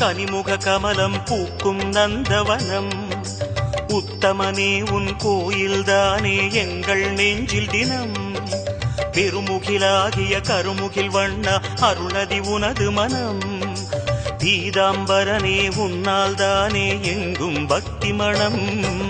கனிமுக கமலம் பூக்கும் நந்தவனம். உத்தமனே உன் கோயில்தானே எங்கள் நெஞ்சில் தினம். பெருமுகிலாகிய கருமுகில் வண்ண அருணதி உனது மனம். பீதாம்பரனே உன்னால் தானே எங்கும் பக்தி மணம்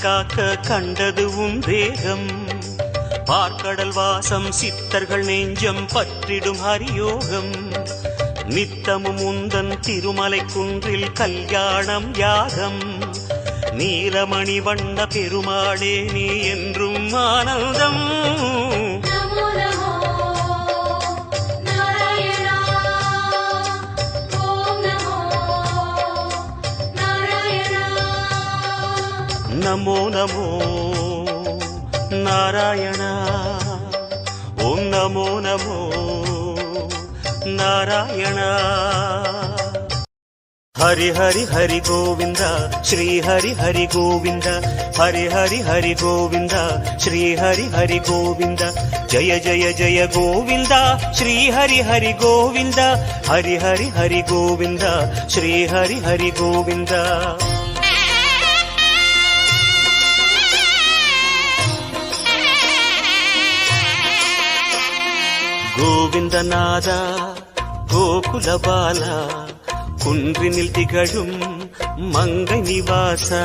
காக்க கண்டது உன் தேகம். பார்க்கடல் வாசம் சித்தர்கள் நெஞ்சம் பற்றிடும் ஹரியோகம். நித்தமும் உந்தன் திருமலை குன்றில் கல்யாணம் யாகம். நீலமணி வண்ண பெருமாளே நீ என்றும் ஆனந்தம். நமோ நமோ நாராயண ஓம் நமோ நமோ நாராயண ஹரி ஹரி ஹரி கோவிந்த ஸ்ரீ ஹரி ஹரி கோவிந்த ஹரி ஹரி ஹரி கோவிந்த ஸ்ரீ ஹரி ஹரி கோவிந்த ஜய ஜய ஜய கோவிந்த ஸ்ரீ ஹரி ஹரி கோவிந்த ஹரி ஹரி ஹரி கோவிந்த ஸ்ரீ ஹரி ஹரி கோவிந்த கோவிந்தநாதா கோகுலபால குன்றினில் திகழும் மங்கை நிவாசா.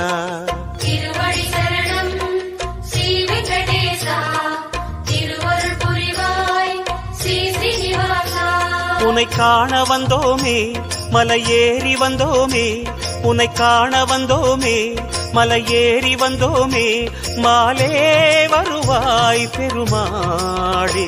உன்னை காண வந்தோமே மலை ஏறி வந்தோமே உன்னை காண வந்தோமே மலை ஏறி வந்தோமே மாலே வருவாய் பெருமாளே.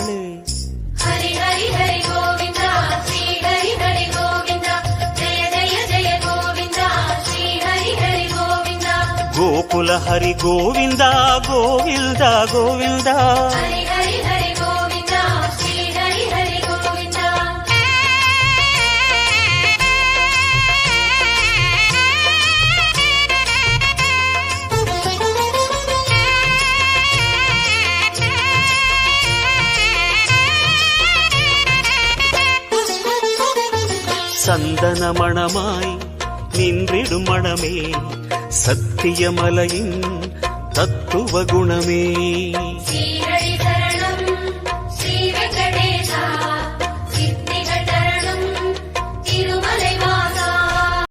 கோவிந்தா ஸ்ரீ ஹரி ஹரி கோவிந்தா. சந்தன மணமாய் நின்றிடும் மனமே சத்தியமலையின் தத்துவ குணமே.